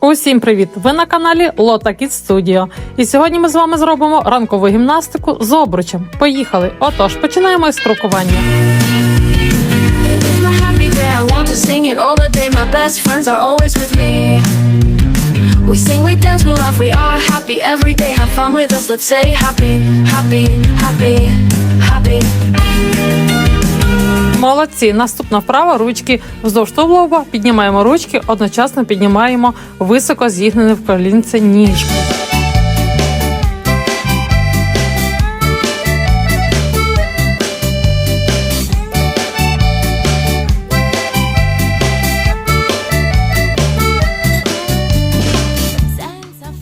Усім привіт! Ви на каналі Лота Kids Studio. І сьогодні ми з вами зробимо ранкову гімнастику з обручем. Поїхали! Отож, починаємо із me. We sing, we dance, we laugh, we are happy every day. Have fun with us, let's say happy, happy, happy, happy. Молодці! Наступна вправа ручки вздовж тулуба. Піднімаємо ручки, одночасно піднімаємо високо зігнене в колінце ніжки.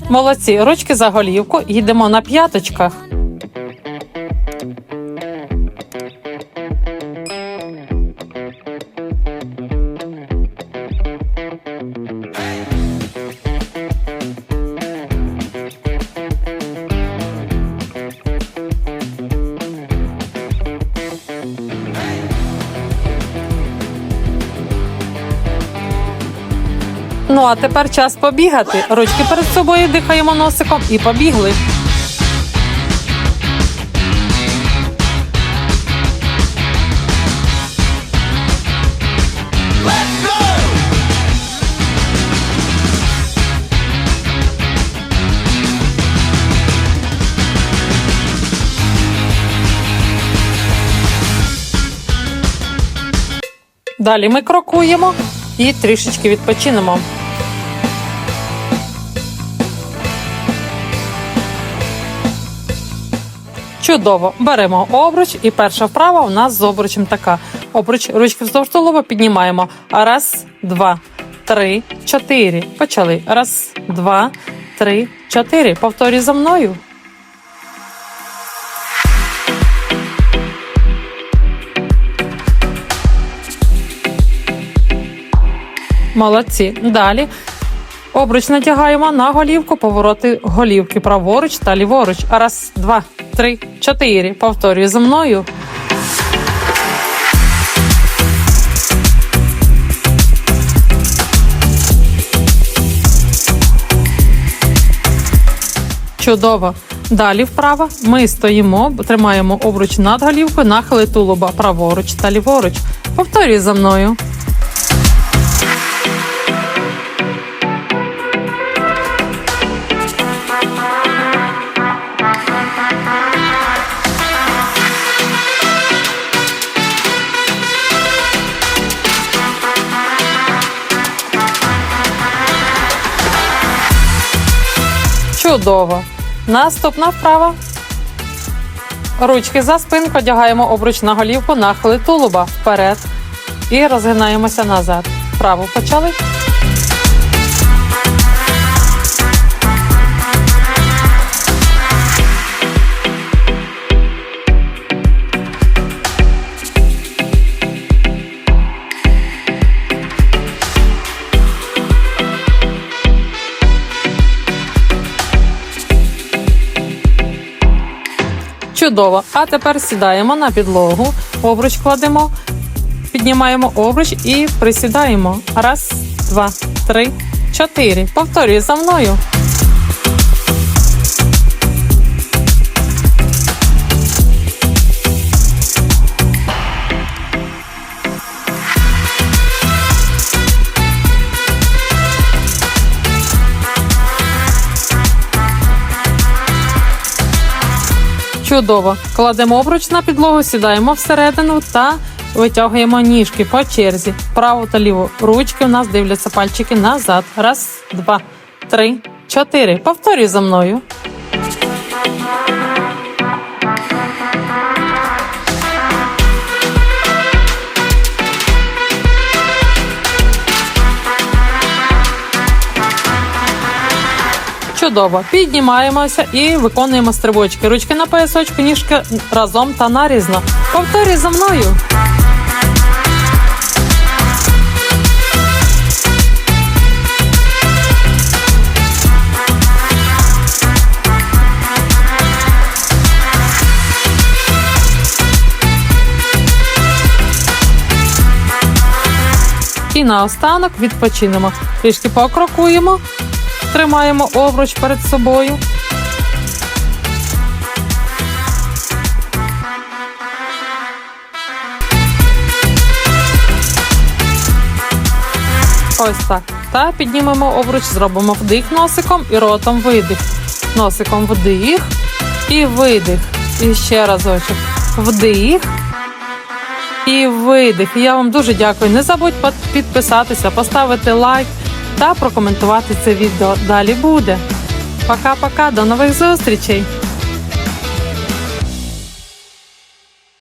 Молодці, ручки за голівку, їдемо на п'яточках. Ну а тепер час побігати. Ручки перед собою дихаємо носиком і побігли. Далі ми крокуємо і трішечки відпочинемо. Чудово, беремо обруч, і перша вправа у нас з обручем така. Обруч, ручки вздовж тулова піднімаємо. Раз, два, три, чотири. Почали. Раз, два, три, чотири. Повторюй за мною. Молодці. Далі обруч натягаємо на голівку, повороти голівки праворуч та ліворуч. Раз, два, три, чотири. Повторюю за мною. Чудово. Далі вправо ми стоїмо, тримаємо обруч над голівкою, нахили тулуба праворуч та ліворуч. Повторюй за мною. Чудово. Наступна вправа. Ручки за спинку одягаємо обруч на голівку, нахили тулуба вперед. І розгинаємося назад. Вправо почали. Чудово. А тепер сідаємо на підлогу, обруч кладемо, піднімаємо обруч і присідаємо. Раз, два, три, чотири. Повторюй за мною. Чудово. Кладемо обруч на підлогу, сідаємо всередину та витягуємо ніжки по черзі. Праву та ліву. Ручки у нас дивляться пальчики назад. Раз, два, три, чотири. Повторюй за мною. Чудово. Піднімаємося і виконуємо стрибочки. Ручки на поясочку, ніжки разом та нарізно. Повторюй за мною. І наостанок відпочинемо. Трішки покрокуємо, тримаємо обруч перед собою. Ось так. Та піднімемо обруч, зробимо вдих носиком і ротом видих. Носиком вдих і видих. І ще разочок. Вдих і видих. Я вам дуже дякую. Не забудь підписатися, поставити лайк та прокоментувати це відео. Далі буде. Пока-пока, до нових зустрічей!